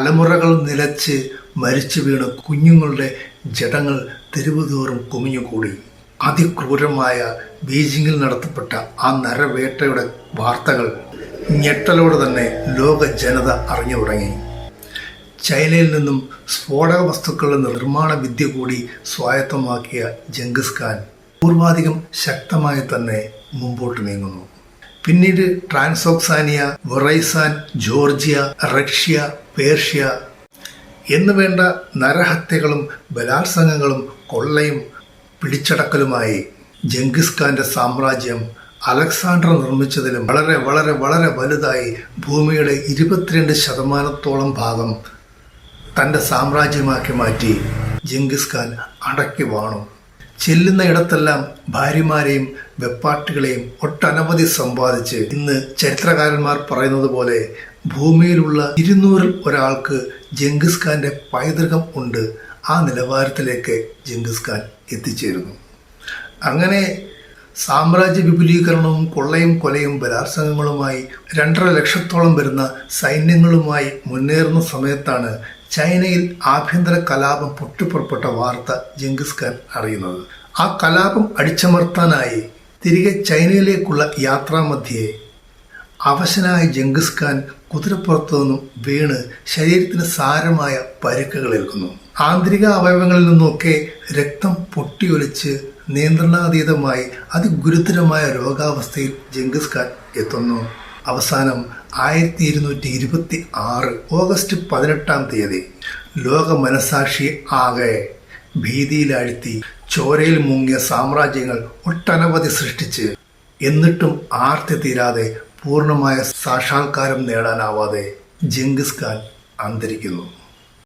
തലമുറകൾ നിലച്ച് മരിച്ചു വീണ് കുഞ്ഞുങ്ങളുടെ ജഡങ്ങൾ തെരുവുതോറും കുമിഞ്ഞുകൂടി. അതിക്രൂരമായ ബീജിംഗിൽ നടത്തപ്പെട്ട ആ നരവേട്ടയുടെ വാർത്തകൾ ഞെട്ടലോടെ തന്നെ ലോക ജനത അറിഞ്ഞു തുടങ്ങി. ചൈനയിൽ നിന്നും സ്ഫോടക വസ്തുക്കളുടെ നിർമ്മാണ വിദ്യ കൂടി സ്വായത്തമാക്കിയ ജംഗിസ് ഖാൻ പൂർവാധികം ശക്തമായി തന്നെ മുമ്പോട്ട് നീങ്ങുന്നു. പിന്നീട് ട്രാൻസോക്സാനിയ വൊറൈസാൻ ജോർജിയ റഷ്യ പേർഷ്യ എന്നുവേണ്ട നരഹത്യകളും ബലാത്സംഗങ്ങളും കൊള്ളയും പിടിച്ചടക്കലുമായി ജംഗിസ് ഖാന്റെ സാമ്രാജ്യം അലക്സാണ്ടർ നിർമ്മിച്ചതിലും വളരെ വളരെ വളരെ വലുതായി ഭൂമിയുടെ ഇരുപത്തിരണ്ട് ശതമാനത്തോളം ഭാഗം തന്റെ സാമ്രാജ്യമാക്കി മാറ്റി ജംഗിസ് ഖാൻ അടക്കി വാണു. ചെല്ലുന്ന ഇടത്തെല്ലാം ഭാര്യമാരെയും വെപ്പാട്ടുകളെയും ഒട്ടനവധി സമ്പാദിച്ച് ഇന്ന് ചരിത്രകാരന്മാർ പറയുന്നത് പോലെ ഭൂമിയിലുള്ള ഇരുന്നൂറിൽ ഒരാൾക്ക് ജംഗിസ് ഖാന്റെ പൈതൃകം ഉണ്ട്. ആ നിലവാരത്തിലേക്ക് ജംഗിസ് ഖാൻ എത്തിച്ചേരുന്നു. അങ്ങനെ സാമ്രാജ്യ വിപുലീകരണവും കൊള്ളയും കൊലയും ബലാത്സംഗങ്ങളുമായി രണ്ടര ലക്ഷത്തോളം വരുന്ന സൈന്യങ്ങളുമായി മുന്നേറുന്ന സമയത്താണ് ചൈനയിൽ ആഭ്യന്തര കലാപം പൊട്ടിപ്പുറപ്പെട്ട വാർത്ത ജംഗിസ് ഖാൻ അറിയുന്നത്. ആ കലാപം അടിച്ചമർത്താനായി തിരികെ ചൈനയിലേക്കുള്ള യാത്രാമധ്യയെ അവശനായ ജംഗിസ് ഖാൻ കുതിരപ്പുറത്തു നിന്നും വീണ് ശരീരത്തിന് സാരമായ പരിക്കുകൾ ഏൽക്കുന്നു ആന്തരിക അവയവങ്ങളിൽ നിന്നൊക്കെ രക്തം പൊട്ടിയൊലിച്ച് നിയന്ത്രണാതീതമായി അതിഗുരുതരമായ രോഗാവസ്ഥയിൽ ജംഗിസ് ഖാൻ എത്തുന്നു. അവസാനം ആയിരത്തി ഇരുന്നൂറ്റി ഇരുപത്തി ആറ് ഓഗസ്റ്റ് പതിനെട്ടാം തീയതി ലോക മനസാക്ഷി ആകെ ഭീതിയിലാഴ്ത്തി ചോരയിൽ മുങ്ങിയ സാമ്രാജ്യങ്ങൾ ഒട്ടനവധി സൃഷ്ടിച്ച്. എന്നിട്ടും ആർത്തി തീരാതെ പൂർണമായ സാക്ഷാത്കാരം നേടാനാവാതെ ജംഗിസ് ഖാൻ അന്തരിക്കുന്നു.